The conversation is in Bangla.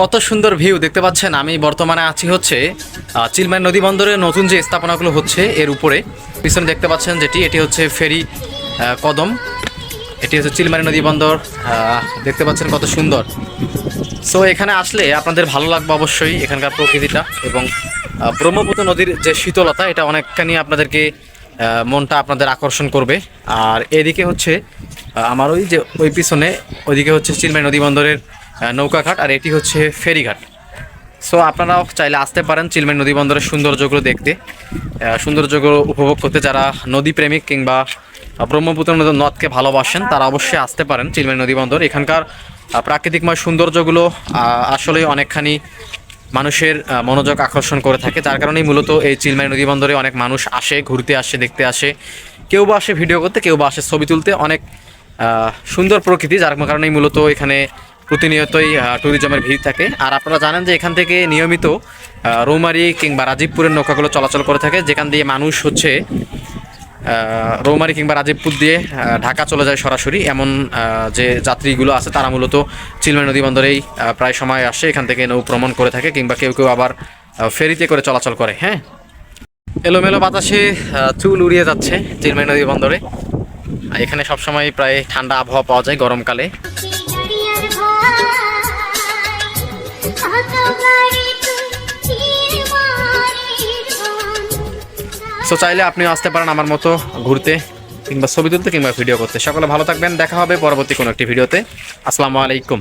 কত সুন্দর ভিউ দেখতে পাচ্ছেন। আমি বর্তমানে আছি হচ্ছে চিলমাই নদী বন্দরের নতুন যে স্থাপনাগুলো হচ্ছে এর উপরে, পিছনে দেখতে পাচ্ছেন যেটি, এটি হচ্ছে ফেরি কদম। এটি হচ্ছে চিলমারি নদী বন্দর। দেখতে পাচ্ছেন কত সুন্দর। সো এখানে আসলে আপনাদের ভালো লাগবে অবশ্যই এখানকার প্রকৃতিটা এবং ব্রহ্মপুত্র নদীর যে শীতলতা, এটা অনেকখানি আপনাদেরকে মনটা আপনাদের আকর্ষণ করবে। আর এদিকে হচ্ছে আমার ওই যে, ওই পিছনে, ওইদিকে হচ্ছে চিলমাই নদী বন্দরের নৌকাঘাট আর এটি হচ্ছে ফেরিঘাট। সো আপনারাও চাইলে আসতে পারেন চিলমাই নদী বন্দরের সৌন্দর্যগুলো দেখতে। সৌন্দর্যগুলো উপভোগ করতে যারা নদী প্রেমিক কিংবা ব্রহ্মপুত্র নদী নদকে ভালোবাসেন, তারা অবশ্যই আসতে পারেন চিলমাই নদী বন্দর। এখানকার প্রাকৃতিকময় সৌন্দর্যগুলো আসলে অনেকখানি মানুষের মনোযোগ আকর্ষণ করে থাকে। যার কারণেই মূলত এই চিলমাই নদী বন্দরে অনেক মানুষ আসে, ঘুরতে আসে, দেখতে আসে। কেউ বা আসে ভিডিও করতে, কেউ বা আসে ছবি তুলতে। অনেক সুন্দর প্রকৃতি, যার কারণেই মূলত এখানে প্রতিনিয়তই ট্যুরিজমের ভিড় থাকে। আর আপনারা জানেন যে এখান থেকে নিয়মিত রৌমারী কিংবা রাজীবপুরের নৌকাগুলো চলাচল করে থাকে, যেখান দিয়ে মানুষ হচ্ছে রৌমারী কিংবা রাজীবপুর দিয়ে ঢাকা চলে যায় সরাসরি। এমন যে যাত্রীগুলো আছে, তারা মূলত চিলমাই নদী বন্দরেই প্রায় সময় আসে, এখান থেকে নৌ ভ্রমণ করে থাকে, কিংবা কেউ কেউ আবার ফেরিতে করে চলাচল করে হ্যাঁ? এলোমেলো বাতাসে চুল উড়িয়ে যাচ্ছে চিলমাই নদী বন্দরে। এখানে সবসময় প্রায় ঠান্ডা আবহাওয়া পাওয়া যায় গরমকালে। সো চাইলে আপনিও আসতে পারেন আমার মতো ঘুরতে কিংবা ছবি তুলতে কিংবা ভিডিও করতে। সকলে ভালো থাকবেন, দেখা হবে পরবর্তী কোনো একটি ভিডিওতে আসসালামু আলাইকুম।